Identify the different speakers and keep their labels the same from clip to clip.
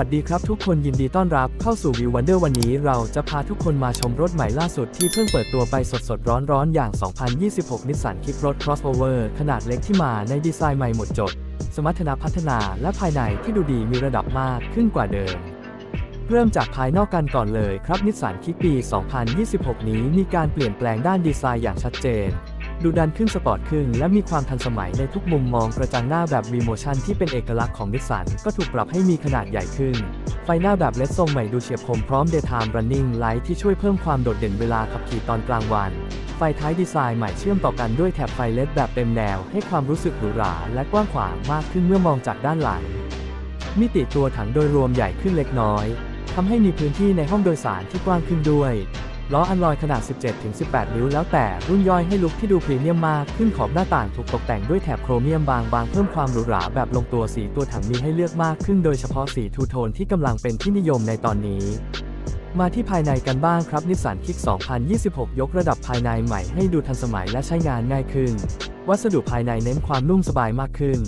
Speaker 1: วัสดีครับทุกคนยินดีต้อนรับเข้าสู่วิววันเดอร์วันนี้เราจะพาทุกคนมาชมรถใหม่ล่าสุดที่เพิ่งเปิดตัวไปสดๆ ร้อนๆ อย่าง 2026 นิสสันคิกรถ crossover ขนาดเล็กที่มาในดีไซน์ใหม่หมดจด สมรรถนะพัฒนาและภายในที่ดูดีมีระดับมากขึ้นกว่าเดิม เริ่มจากภายนอกกันก่อนเลยครับนิสสันคิกปี 2026 นี้มีการเปลี่ยนแปลงด้านดีไซน์อย่างชัดเจน ดูดันขึ้นสปอร์ตขึ้น และมีความทันสมัยในทุกมุมมองกระจังหน้าแบบ V Motion ที่เป็นเอกลักษณ์ของนิสสันก็ถูกปรับให้มีขนาดใหญ่ขึ้น ไฟหน้าแบบเลดทรงใหม่ดูเฉียบคมพร้อม Daytime Running Light ที่ช่วยเพิ่มความโดดเด่นเวลาขับขี่ตอนกลางวัน ไฟท้ายดีไซน์ใหม่เชื่อมต่อกันด้วยแถบไฟเลดแบบเต็มแนว ให้ความรู้สึกหรูหราและกว้างขวางมากขึ้นเมื่อมองจากด้านหลัง มิติตัวถังโดยรวมใหญ่ขึ้นเล็กน้อยทำให้มีพื้นที่ในห้องโดยสารที่กว้างขึ้นด้วย ล้ออันลอยขนาด 17-18 นิ้วแล้วแต่รุ่นย่อยให้ลุคที่ดูพรีเมียมมากขึ้นขอบหน้าต่างถูกตกแต่งด้วยแถบโครเมียมบางๆ เพิ่มความหรูหราแบบลงตัวสีตัวถังมีให้เลือกมากขึ้นโดยเฉพาะสีทูโทนที่กำลังเป็นที่นิยมในตอนนี้มาที่ภายในกันบ้างครับนิสสันคิก 2026 ยกระดับภายในใหม่ให้ดูทันสมัยและใช้งานง่ายขึ้น วัสดุภายในเน้นความนุ่มสบายมากขึ้น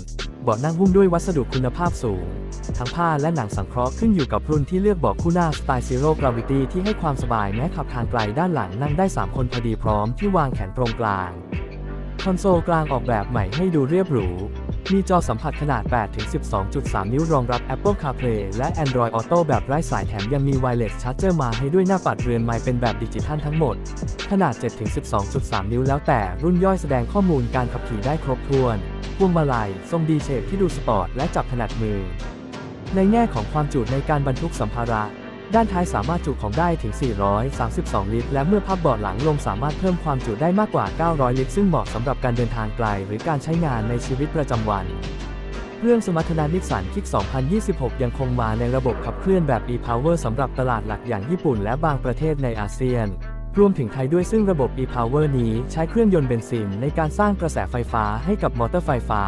Speaker 1: เบาะนั่งหุ้มด้วยวัสดุคุณภาพสูง ทั้งผ้าและหนังสังเคราะห์ขึ้นอยู่กับรุ่นที่เลือกบาะคู่หน้าสไตล์ Zero Gravity ที่ให้ความสบายแม้ขับทางไกลด้านหลังนั่งได้ 3 คนพอดีพร้อมที่วางแขนตรงกลาง คอนโซลกลางออกแบบใหม่ให้ดูเรียบหรู มีจอสัมผัสขนาด 8-12.3 นิ้วรองรับ Apple CarPlay และ Android Auto แบบไร้สายแถมยังมี Wireless Charger มาให้ด้วยหน้าปัดเรือนไม้เป็นแบบดิจิทัลทั้งหมด ขนาด 7-12.3 นิ้วแล้วแต่รุ่นย่อยแสดงข้อมูลการขับขี่ได้ครบถ้วนพวงมาลัยทรงดีเชฟที่ดูสปอร์ตและจับถนัดมือ ในแง่ของความจุในการบรรทุกสัมภาระ ด้านท้ายสามารถจุของได้ถึง 432 ลิตร และเมื่อพับเบาะหลังลงสามารถเพิ่มความจุได้มากกว่า 900 ลิตร ซึ่งเหมาะสำหรับการเดินทางไกล หรือการใช้งานในชีวิตประจำวันเรื่องสมรรถนะนิสสันคิก 2026 ยังคงมาในระบบขับเคลื่อนแบบ e-power สำหรับตลาดหลักอย่างญี่ปุ่นและบางประเทศในอาเซียน รวมถึงไทยด้วยซึ่งระบบ e-power นี้ใช้เครื่องยนต์เบนซินในการสร้างกระแสไฟฟ้าให้กับมอเตอร์ไฟฟ้า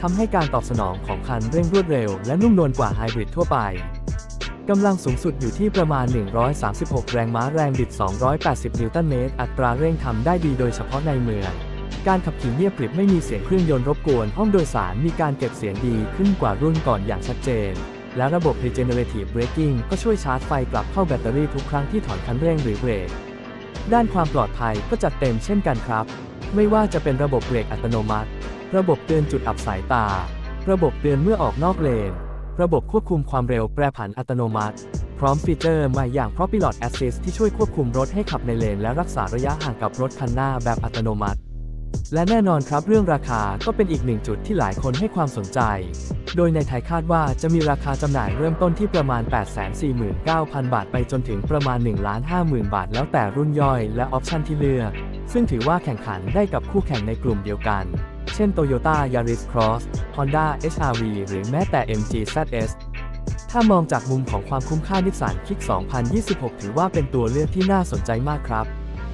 Speaker 1: ทำให้การตอบสนองของคันเร่งรวดเร็วและนุ่มนวลกว่าไฮบริดทั่วไปกำลังสูงสุดอยู่ที่ประมาณ 136 แรงม้าแรงบิด 280 นิวตันเมตร อัตราเร่งทำได้ดีโดยเฉพาะในเมือง การขับขี่เงียบกริบไม่มีเสียงเครื่องยนต์รบกวน ห้องโดยสารมีการเก็บเสียงดีขึ้นกว่ารุ่นก่อนอย่างชัดเจน และระบบ Regenerative Braking ก็ช่วยชาร์จไฟกลับเข้าแบตเตอรี่ทุกครั้งที่ถอนคันเร่งหรือเบรก ด้านความปลอดภัยก็จัดเต็มเช่นกันครับ ไม่ว่าจะเป็นระบบเบรกอัตโนมัติ ระบบเตือนจุดอับสายตา ระบบเตือนเมื่อออกนอกเลน ระบบควบคุมความเร็วแปรผันอัตโนมัติ พร้อมฟีเจอร์ใหม่อย่าง Propilot Assist ที่ช่วยควบคุมรถให้ขับในเลน และรักษาระยะห่างกับรถคันหน้าแบบอัตโนมัติ และแน่นอนครับเรื่องราคาก็เป็นอีกหนึ่งจุดที่หลายคนให้ความสนใจ โดยในไทยคาดว่าจะมีราคาจำหน่ายเริ่มต้นที่ประมาณ 849,000 บาทไปจนถึงประมาณ 150,000 บาท แล้วแต่รุ่นย่อยและออปชันที่เลือก ซึ่งถือว่าแข่งขันได้กับคู่แข่งในกลุ่มเดียวกัน เช่น Toyota Yaris Cross Honda HR-V หรือแม้แต่ MG ZS ถ้ามองจากมุมของความคุ้มค่านิสสันคิก 2026 ถือว่าเป็นตัวเลือกที่น่าสนใจมากครับ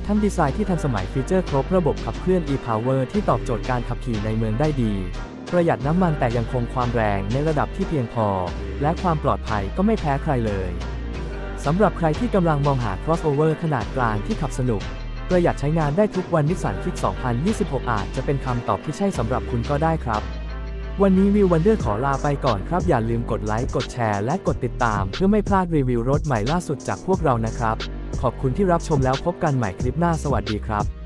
Speaker 1: ทั้งดีไซน์ที่ทันสมัยฟีเจอร์ครบระบบขับเคลื่อน e-power ที่ตอบโจทย์การขับขี่ในเมืองได้ดี ประหยัดน้ำมันแต่ยังคงความแรงในระดับที่เพียงพอ และความปลอดภัยก็ไม่แพ้ใครเลยสำหรับใครที่กำลังมองหา crossover ขนาดกลางที่ขับสนุก ประหยัดใช้งานได้ทุกวันนิสสันคิก 2026 อาจจะเป็นคำตอบที่ใช่สำหรับคุณก็ได้ครับ วันนี้วิววันเดอร์ขอลาไปก่อนครับ อย่าลืมกดไลค์ กดแชร์ และกดติดตาม เพื่อไม่พลาดรีวิวรถใหม่ล่าสุดจากพวกเรานะครับ ขอบคุณที่รับชมแล้วพบกันใหม่คลิปหน้าสวัสดีครับ